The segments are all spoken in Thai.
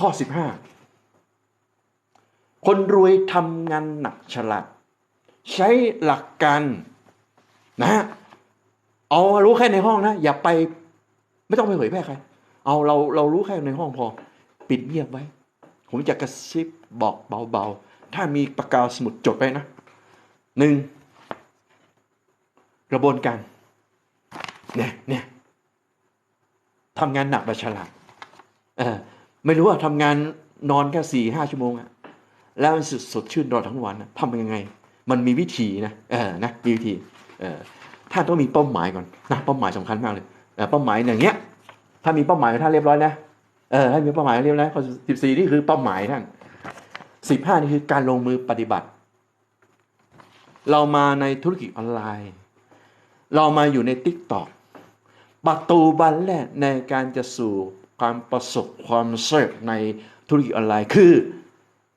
ข้อสิบห้าคนรวยทำงานหนักฉลาดใช้หลักการนะเอารู้แค่ในห้องนะ อย่าไปไม่ต้องไปเผยแพร่ใคร เอาเราเรารู้แค่ในห้องพอ ปิดเงียบไว้ ผมจะกระซิบบอกเบาๆ ถ้ามีปากกาสมุดจดไปนะหนึ่งกระบวนการเนี่ยเนี่ยทำงานหนักแบบฉลาดเออ ไม่รู้ว่าทำงานนอนแค่สี่ห้าชั่วโมงอะแล้วมันสดสดชื่นตลอดทั้งวันอะทำยังไง มันมีวิธีนะเออนะมีวิธีเออท่านต้องมีเป้าหมายก่อนนะเป้าหมายสำคัญมากเลยเออเป้าหมายอย่างเงี้ย ถ้ามีเป้าหมายท่านเรียบร้อยนะเออถ้ามีเป้าหมายเรียบร้อยข้อสิบสี่นี่คือเป้าหมายท่านสิบห้านี่คือการลงมือปฏิบัติ เรามาในธุรกิจออนไลน์ เรามาอยู่ใน t ิ k t o k ประตูบานแรกในการจะสู่ ความประสบความสำเร็จในธุรกิจออนไลน์คือ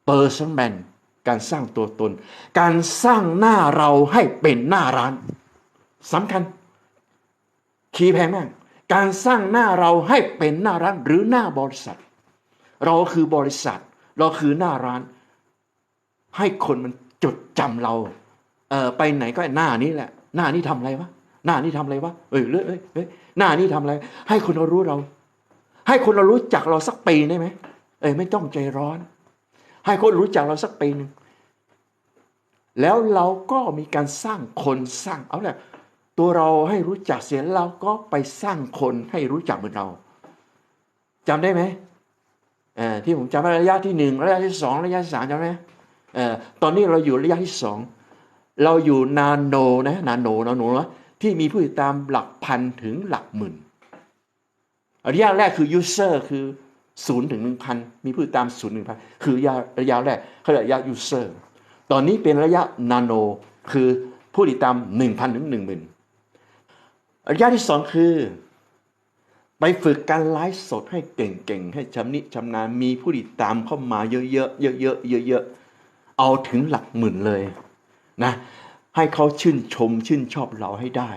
Person Brand การสร้างตัวตน การสร้างหน้าเราให้เป็นหน้าร้านสำคัญคีย์แพงมาก การสร้างหน้าเราให้เป็นหน้าร้านหรือหน้าบริษัท เราคือบริษัท เราคือหน้าร้าน ให้คนมันจดจำเราเออไปไหนก็หน้านี้แหละ หน้านี้ทำอะไรวะหน้านี้ทำอะไรวะเอ้ยเอ้ยเอ้ยเอ้ยหน้านี้ทำอะไร ให้คนเรารู้เรา ให้คนเรารู้จักเราสักปีได้ไหมเอ้ยไม่ต้องใจร้อน ให้คนรู้จักเราสักปีหนึ่งแล้วเราก็มีการสร้างคนสร้างเอาแหละตัวเราให้รู้จักเสียเราก็ไปสร้างคนให้รู้จักเหมือนเราจำได้ไหมเอ่อที่ผมจำระยะที่หนึ่งระยะที่สองระยะที่สามจำได้ไหมเอ่อตอนนี้เราอยู่ระยะที่สองเราอยู่นาโนนะนาโนนาโนนะที่มีผู้ติดตามหลักพันถึงหลักหมื่น ระยะแรกคือ user คือศูนย์ถึงหนึ่งพันมีผู้ติดตามศูนย์หนึ่งพันคือระยะระยะแรกเขาเรียกระยะ user ตอนนี้เป็นระยะนาโนคือผู้ติดตามหนึ่งพันถึงหนึ่งหมื่นระยะที่สองคือ ไปฝึกการไลฟ์สดให้เก่งๆ ให้ชำนิชำนาญมีผู้ติดตามเข้ามาเยอะๆเยอะๆเยอะๆเอาถึงหลักหมื่นเลยนะให้เขาชื่นชมชื่นชอบเราให้ได้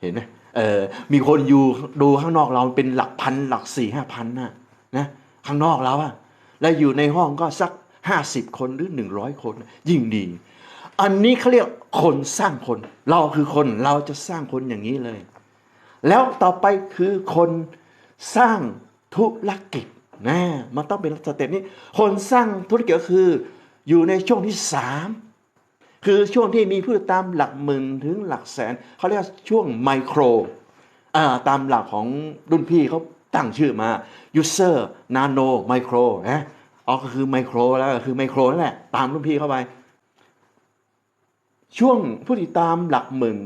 เห็นไหม เออมีคนอยู่ดูข้างนอกเราเป็นหลักพันหลักสี่ห้าพันนะนะข้างนอกเราอะแล้วอยู่ในห้องก็สักห้าสิบคนหรือหนึ่งร้อยคน ยิ่งดี อันนี้เขาเรียกคนสร้างคน เราคือคนเราจะสร้างคนอย่างนี้เลย แล้วต่อไปคือคนสร้างธุรกิจนะมันต้องเป็นสเต็ปนี้ คนสร้างธุรกิจก็คือ อยู่ในช่วงที่สาม คือช่วงที่มีผู้ติดตามหลักหมื่นถึงหลักแสนเขาเรียกช่วงไมโครตามหลักของรุ่นพี่เขาตั้งชื่อมา user nano micro นะอ๋อก็คือไมโครแล้วก็คือไมโครนั่นแหละตามรุ่นพี่เข้าไป ช่วงผู้ติดตามหลักหมื่น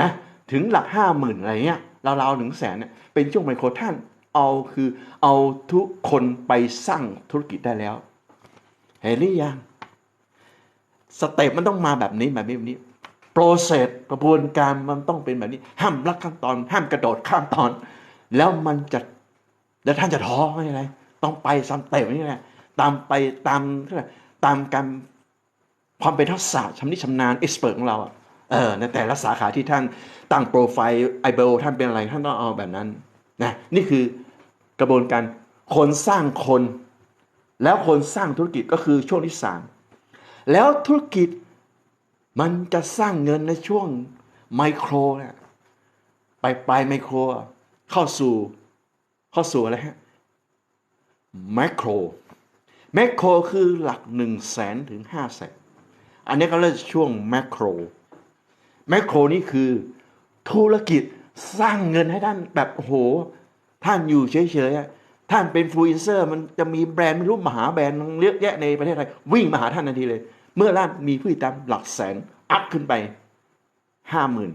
นะถึงหลักห้าหมื่นอะไรเงี้ยราวๆถึงแสนเนี่ยเป็นช่วงไมโครท่านเอาคือเอาทุกคนไปสร้างธุรกิจได้แล้ว เห็นหรือยัง สเต็ปมันต้องมาแบบนี้แบบนี้แบบนี้โปรเซสกระบวนการมันต้องเป็นแบบนี้ ห้ามลักขั้นตอน ห้ามกระโดดข้ามตอน แล้วมันจะแล้วท่านจะท้อไม่ไรต้องไปสเต็ปนี่แหละตามไปตามตามการความเป็นทักษะชำนิชำนาญเอ็กซ์เพรสของเราอะเออในแต่ละสาขาที่ท่านตั้งโปรไฟล์ไอเบลท่านเป็นอะไรท่านต้องเอาแบบนั้นนะนี่คือกระบวนการคนสร้างคน แล้วคนสร้างธุรกิจก็คือช่วงที่สาม แล้วธุรกิจมันจะสร้างเงินในช่วงไมโครเนี่ยไปปลายไมโคร เข้าสู่เข้าสู่อะไรฮะแมโครแมโครคือหลักหนึ่งแสนถึงห้าแสนอันนี้ก็เรียกช่วงแมโครแมคโครนี่คือธุรกิจสร้างเงินให้ท่านแบบโอ้โหท่านอยู่เฉยๆ ท่านเป็นฟลูอินเซอร์มันจะมีแบรนด์ไม่รู้มหาแบรนด์เยอะแยะในประเทศไทยวิ่งมาหาท่านทันทีเลย เมื่อท่านมีผู้ติดตามหลักแสนอัพขึ้นไปห้าหมื่น